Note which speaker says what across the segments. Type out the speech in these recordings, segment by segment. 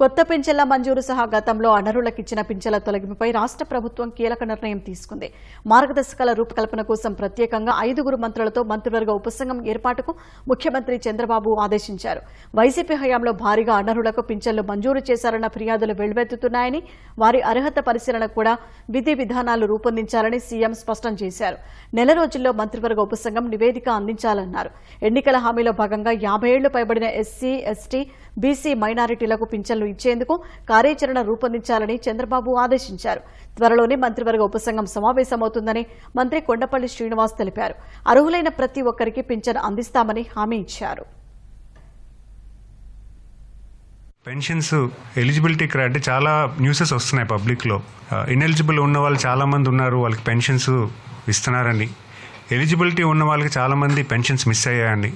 Speaker 1: కొత్త పింఛన్ల మంజూరు సహా గతంలో అనర్హులకు ఇచ్చిన పింఛన్ల తొలగింపుపై రాష్ట్ర ప్రభుత్వం కీలక నిర్ణయం తీసుకుంది. మార్గదర్శకాల రూపకల్పన కోసం ప్రత్యేకంగా ఐదుగురు మంత్రులతో మంత్రివర్గ ఉపసంఘం ఏర్పాటుకు ముఖ్యమంత్రి చంద్రబాబు ఆదేశించారు. వైసీపీ హయాంలో భారీగా అనర్హులకు పింఛన్లు మంజూరు చేశారన్న ఫిర్యాదులు వెల్లువెత్తుతున్నాయని వారి అర్హత పరిశీలన కూడా విధి విధానాలు రూపొందించాలని సీఎం స్పష్టం చేశారు. నెల రోజుల్లో మంత్రివర్గ ఉపసంఘం నివేదిక అందించాలన్నారు. ఎన్నికల హామీలో భాగంగా యాభై ఏళ్ళు పైబడిన ఎస్సీ ఎస్టీ బీసీ మైనారిటీలకు పింఛన్లు ఇచ్చేందుకు కార్యాచరణ రూపొందించాలని చంద్రబాబు ఆదేశించారు. త్వరలోనే మంత్రివర్గ ఉపసంఘం సమావేశమవుతుందని మంత్రి కొండపల్లి శ్రీనివాస్ తెలిపారు. అర్హులైన ప్రతి ఒక్కరికి పింఛన్ అందిస్తామని హామీ ఇచ్చారు.
Speaker 2: పెన్షన్స్ ఎలిజిబిలిటీ అంటే చాలా న్యూసెస్ వస్తున్నాయి పబ్లిక్లో. ఇన్ఎలిజిబుల్ ఉన్న వాళ్ళు చాలామంది ఉన్నారు వాళ్ళకి పెన్షన్స్ ఇస్తున్నారండి. ఎలిజిబిలిటీ ఉన్న వాళ్ళకి చాలామంది పెన్షన్స్ మిస్ అయ్యాయండి.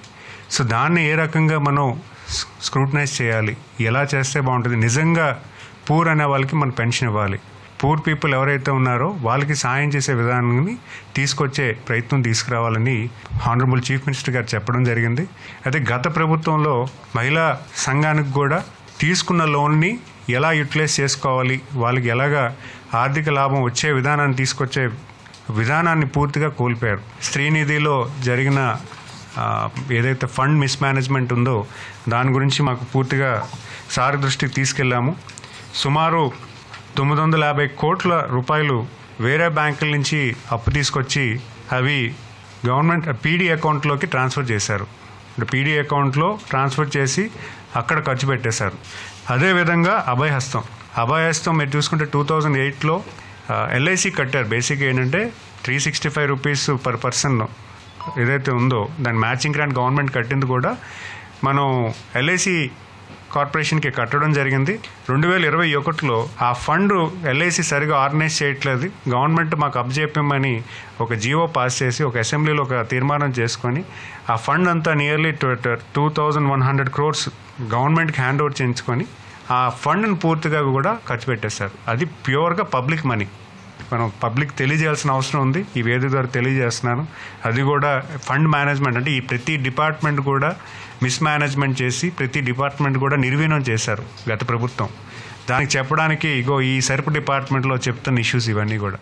Speaker 2: సో దాన్ని ఏ రకంగా మనం స్క్రూటనైజ్ చేయాలి. ఎలా చేస్తే బాగుంటుంది? నిజంగా పూర్ అనే వాళ్ళకి మనం పెన్షన్ ఇవ్వాలి. పూర్ పీపుల్ ఎవరైతే ఉన్నారో వాళ్ళకి సాయం చేసే విధానాన్ని తీసుకొచ్చే ప్రయత్నం తీసుకురావాలని హానరబుల్ చీఫ్ మినిస్టర్ గారు చెప్పడం జరిగింది. అయితే గత ప్రభుత్వంలో మహిళా సంఘానికి కూడా తీసుకున్న లోన్ని ఎలా యూటిలైజ్ చేసుకోవాలి? వాళ్ళకి ఎలాగా ఆర్థిక లాభం వచ్చే విధానాన్ని తీసుకొచ్చే విధానాన్ని పూర్తిగా కోల్పోయారు. స్త్రీనిధిలో జరిగిన ఏదైతే ఫండ్ మిస్మేనేజ్మెంట్ ఉందో దాని గురించి మాకు పూర్తిగా సార్ దృష్టికి తీసుకెళ్ళాము. సుమారు తొమ్మిది వందల యాభై కోట్ల రూపాయలు వేరే బ్యాంకుల నుంచి అప్పు తీసుకొచ్చి అవి గవర్నమెంట్ పీడీ అకౌంట్లోకి ట్రాన్స్ఫర్ చేశారు. అంటే పీడీ అకౌంట్లో ట్రాన్స్ఫర్ చేసి అక్కడ ఖర్చు పెట్టేశారు. అదేవిధంగా అభయహస్తం అభయహస్తం మీరు చూసుకుంటే టూ థౌజండ్ ఎయిట్లో ఎల్ఐసి కట్టారు. బేసిక్ ఏంటంటే three sixty five rupees per person ఏదైతే ఉందో దాని మ్యాచింగ్ గ్రాంట్ గవర్నమెంట్ కట్టింది కూడా మనం ఎల్ఐసి కార్పొరేషన్కి కట్టడం జరిగింది. రెండు వేల ఇరవై ఒకటిలో ఆ ఫండ్ ఎల్ఐసి సరిగా ఆర్గనైజ్ చేయట్లేదు. గవర్నమెంట్ మాకు అబ్జెప్పమని ఒక జీవో పాస్ చేసి ఒక అసెంబ్లీలో ఒక తీర్మానం చేసుకొని ఆ ఫండ్ అంతా nearly two thousand one hundred crores గవర్నమెంట్కి హ్యాండ్ ఓవర్ చేయించుకొని ఆ ఫండ్ని పూర్తిగా కూడా ఖర్చు పెట్టేశారు. అది ప్యూర్గా పబ్లిక్ మనీ మనం పబ్లిక్ తెలియజేయాల్సిన అవసరం ఉంది. ఈ వేదిక ద్వారా తెలియజేస్తున్నాను. అది కూడా ఫండ్ మేనేజ్మెంట్ అంటే ఈ ప్రతి డిపార్ట్మెంట్ కూడా మిస్ మేనేజ్మెంట్ చేసి ప్రతి డిపార్ట్మెంట్ కూడా నిర్వీణం చేశారు గత ప్రభుత్వం. దానికి చెప్పడానికి ఇగో ఈ సరుకు డిపార్ట్మెంట్లో చెప్తున్న ఇష్యూస్ ఇవన్నీ కూడా.